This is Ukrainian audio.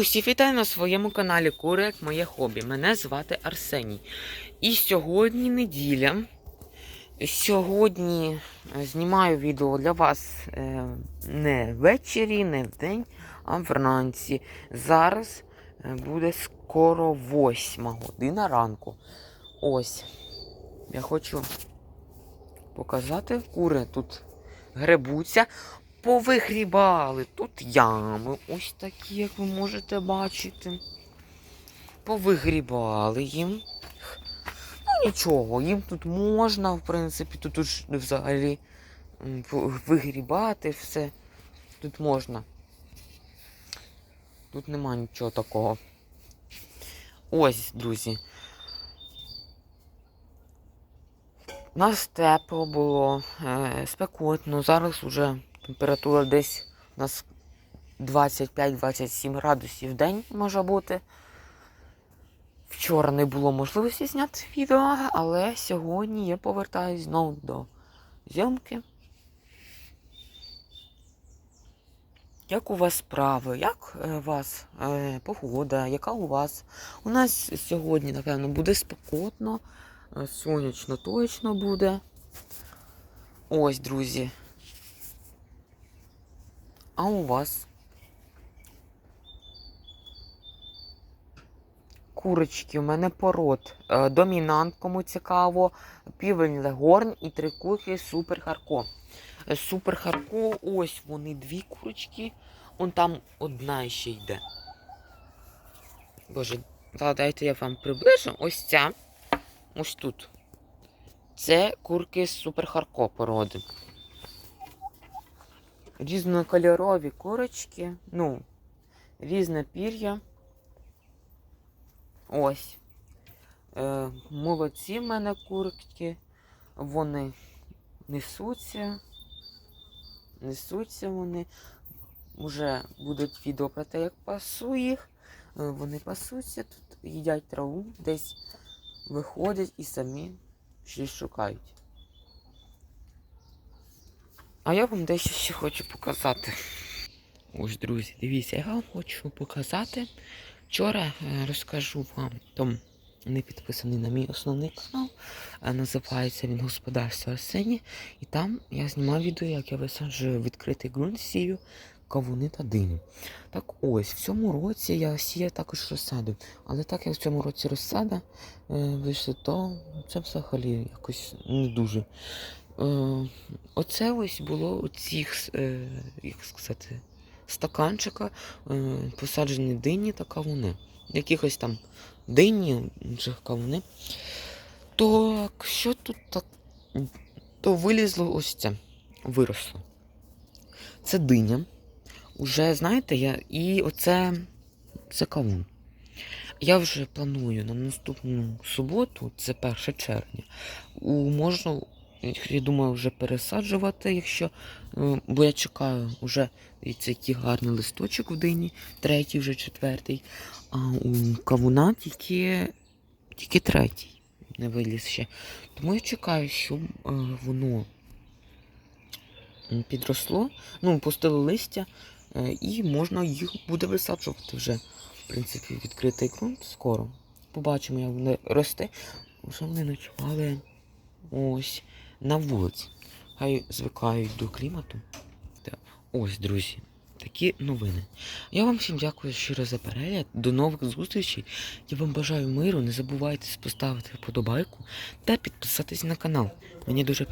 Усі вітаю на своєму каналі Кури як моє хобі. Мене звати Арсеній. І сьогодні неділя. Сьогодні е, знімаю відео для вас е, не ввечері, не вдень, а вранці. Зараз е, буде скоро восьма година ранку. Ось. Я хочу показати кури тут гребуться повигрібали. Тут ями, ось такі, як ви можете бачити. Повигрібали їм. Ну нічого, їм тут можна, в принципі, тут уж взагалі вигрібати все. Тут можна. Тут нема нічого такого. Ось, друзі. У нас тепло було, е, спекотно. Зараз уже температура десь у нас 25-27 градусів в день може бути. Вчора не було можливості зняти відео, але сьогодні я повертаюсь знову до зйомки. Як у вас справи? Як е, у вас е, погода? Яка у вас? У нас сьогодні, напевно, буде спекотно. Е, Сонячно точно буде. Ось, друзі. А у вас? Курочки, у мене пород. Е, Домінант, кому цікаво, півень легорн і три курки супер харко. Е, Супер харко, ось вони дві курочки. Он там одна ще йде. Боже, дайте я вам приближу. Ось ця. Ось тут. Це курки з супер харко породи. Різнокольорові курочки. Ну, різне пір'я. Ось. Е, молодці в мене курки. Вони несуться. Несуться вони. Уже будуть відео про те, як пасу їх. Е, Вони пасуться, тут їдять траву, десь виходять і самі щось шукають. А я вам дещо ще хочу показати. Ось, друзі, дивіться, я вам хочу показати. Вчора е, розкажу вам, там не підписаний на мій основний канал. Називається він Господарство Арсені. І там я знімав відео, як я висаджую відкритий ґрунт, сію кавуни та диню. Так ось, в цьому році я сіяв також розсаду. Але так як в цьому році розсада е, вийшла, то це взагалі якось не дуже. Е, оце ось було у цих, е, як сказати, стаканчика е, посаджені дині та кавуни. Якихось там дині, інших кавуни. То що тут так? То вилізло ось це, виросло. Це диня. Уже, знаєте, я. І оце це кавун. Я вже планую на наступну суботу, це 1 червня, можна, я думаю, вже пересаджувати, якщо. е, Бо я чекаю вже який гарний листочок в дині, третій, вже четвертий. А у кавуна тільки, тільки третій не виліз ще. Тому я чекаю, щоб е, воно підросло, ну, пустило листя, і можна їх буде висаджувати вже. В принципі, відкритий ґрунт скоро. Побачимо, як вони росте. Вже вони ночували ось на вулиці. Хай звикають до клімату. Ось, друзі, такі новини. Я вам всім дякую щиро за перегляд. До нових зустрічей. Я вам бажаю миру. Не забувайте поставити вподобайку та підписатись на канал. Мені дуже